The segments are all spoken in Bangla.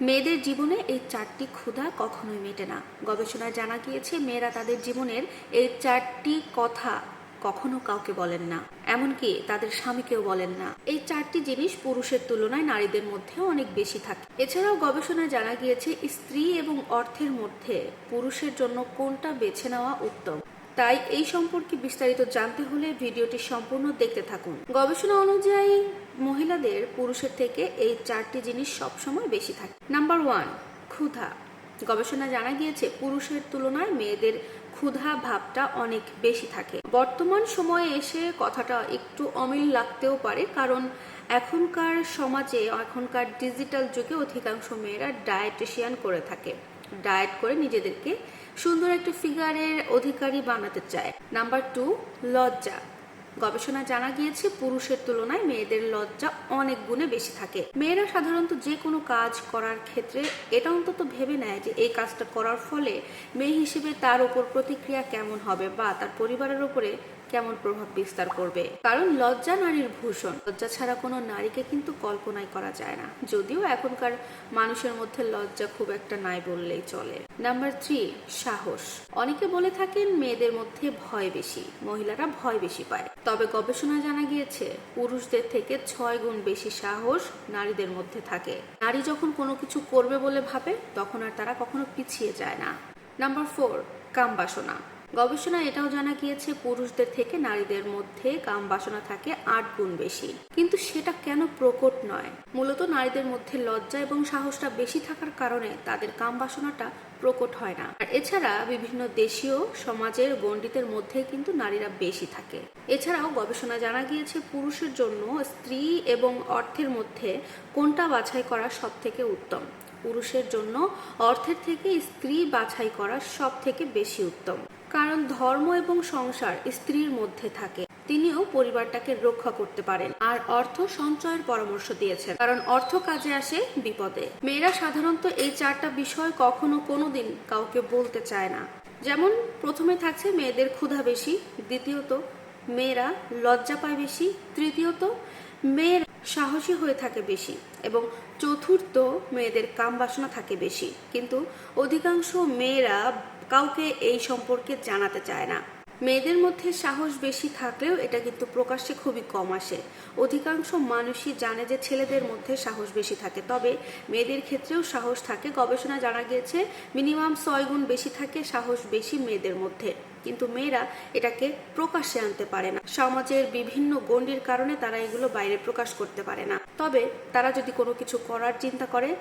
মেয়েদের জীবনে এই চারটি ক্ষুধা কখনোই মেটে না। গবেষণায় জানা গিয়েছে, মেয়েরা তাদের জীবনের এই চারটি কথা কখনো কাউকে বলেন না। এমনকি তাদের স্বামীকেও বলেন না। এই চারটি জিনিস পুরুষের তুলনায় নারীদের মধ্যে অনেক বেশি থাকে। এছাড়াও গবেষণায় জানা গিয়েছে, স্ত্রী এবং অর্থের মধ্যে পুরুষের জন্য কোনটা বেছে নেওয়া উত্তম? তাই এই সম্পর্কে বিস্তারিত জানতে হলে ভিডিওটি সম্পূর্ণ দেখতে থাকুন। গবেষণা অনুযায়ী মহিলাদের পুরুষের থেকে এই চারটি জিনিস সবসময় বেশি থাকে। নাম্বার ওয়ান, ক্ষুধা। গবেষণা জানা গিয়েছে, পুরুষের তুলনায় মেয়েদের ক্ষুধা ভাবটা অনেক বেশি থাকে। বর্তমান সময়ে এসে কথাটা একটু অমিল লাগতেও পারে, কারণ এখনকার সমাজে, এখনকার ডিজিটাল যুগে অধিকাংশ মেয়েরা ডায়েটিশিয়ান করে থাকে। ডায়েট করে নিজেদেরকে সুন্দর একটা ফিগারের অধিকারী বানাতে চায়। নাম্বার টু লজ্জা। গবেষণা জানা গিয়েছে, পুরুষের তুলনায় মেয়েদের লজ্জা অনেক গুণে বেশি থাকে। মেয়েরা সাধারণত যে কোনো কাজ করার ক্ষেত্রে এটা অন্তত ভেবে নেয় যে এই কাজটা করার ফলে মেয়ে হিসেবে তার উপর প্রতিক্রিয়া কেমন হবে বা তার পরিবারের উপরে কেমন প্রভাব বিস্তার করবে। কারণ লজ্জা নারীর ভূষণ। লজ্জা ছাড়া কোনো নারীকে কিন্তু কল্পনাই করা যায় না। যদিও এখনকার মানুষের মধ্যে লজ্জা খুব একটা নাই বললেই চলে। নাম্বার থ্রি, সাহস। অনেকে বলে থাকেন মেয়েদের মধ্যে ভয় বেশি। মহিলারা ভয় বেশি পায়। তবে গবেষণায় জানা গিয়েছে, পুরুষদের থেকে ছয় গুণ বেশি সাহস নারীদের মধ্যে থাকে। নারী যখন কোনো কিছু করবে বলে ভাবে, তখন আর তারা কখনো পিছিয়ে যায় না। নাম্বার ফোর, কাম বাসনা। গবেষণায় এটাও জানা গিয়েছে, পুরুষদের থেকে নারীদের মধ্যে কাম বাসনা থাকে আট গুণ বেশি। কিন্তু সেটা কেন প্রকট নয়? মূলত নারীদের মধ্যে লজ্জা এবং সাহসটা বেশি থাকার কারণে তাদের কাম বাসনাটা প্রকট হয় না। আর এছাড়া বিভিন্ন দেশীয় সমাজের গণ্ডিতের মধ্যে কিন্তু নারীরা বেশি থাকে। এছাড়াও গবেষণা জানা গিয়েছে, পুরুষের জন্য স্ত্রী এবং অর্থের মধ্যে কোনটা বাছাই করা সব থেকে উত্তম? পুরুষের জন্য অর্থের থেকে স্ত্রী বাছাই করা সব থেকে বেশি উত্তম। কারণ ধর্ম এবং সংসার স্ত্রীর মধ্যে থাকে। তিনিও পরিবারটাকে রক্ষা করতে পারেন আর অর্থ সঞ্চয়ের পরামর্শ দিয়েছেন। কারণ অর্থ কাজে আসে বিপদে। মেয়েরা সাধারণত এই চারটা বিষয় কখনো কোনোদিন কাউকে বলতে চায় না। যেমন, প্রথমে থাকছে মেয়েদের ক্ষুধা বেশি, দ্বিতীয়ত, মেয়েরা লজ্জা পায় বেশি, তৃতীয়ত, মেয়ের সাহসী হয়ে থাকে বেশি এবং চতুর্থ মেয়েদের কাম বাসনা থাকে বেশি। কিন্তু অধিকাংশ মেয়েরা কাউকে এই সম্পর্কে জানাতে চায় না। মেয়েদের মধ্যে সাহস বেশি থাকলেও এটা কিন্তু প্রকাশ্যে খুবই কম আসে। অধিকাংশ মানুষই জানে যে ছেলেদের মধ্যে সাহস বেশি থাকে। তবে মেয়েদের ক্ষেত্রেও সাহস থাকে। গবেষণা জানা গিয়েছে, মিনিমাম ছয় গুণ বেশি থাকে সাহস বেশি মেয়েদের মধ্যে। কিন্তু মেয়েরা এটাকে প্রকাশ্যে আনতে পারে না। সমাজের বিভিন্ন গণ্ডির কারণে তারা এগুলো বাইরে প্রকাশ করতে পারে না। তবে তারা যদি কোনো কিছু করার চিন্তা করে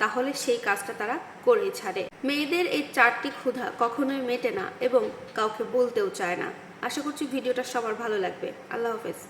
তাহলে সেই কাজটা তারা করেই ছাড়ে। মেয়েদের এই চারটি ক্ষুধা কখনোই মেটে না এবং কাউকে বলতেও চায় না। আশা করছি ভিডিওটা সবার ভালো লাগবে। আল্লাহ হাফেজ।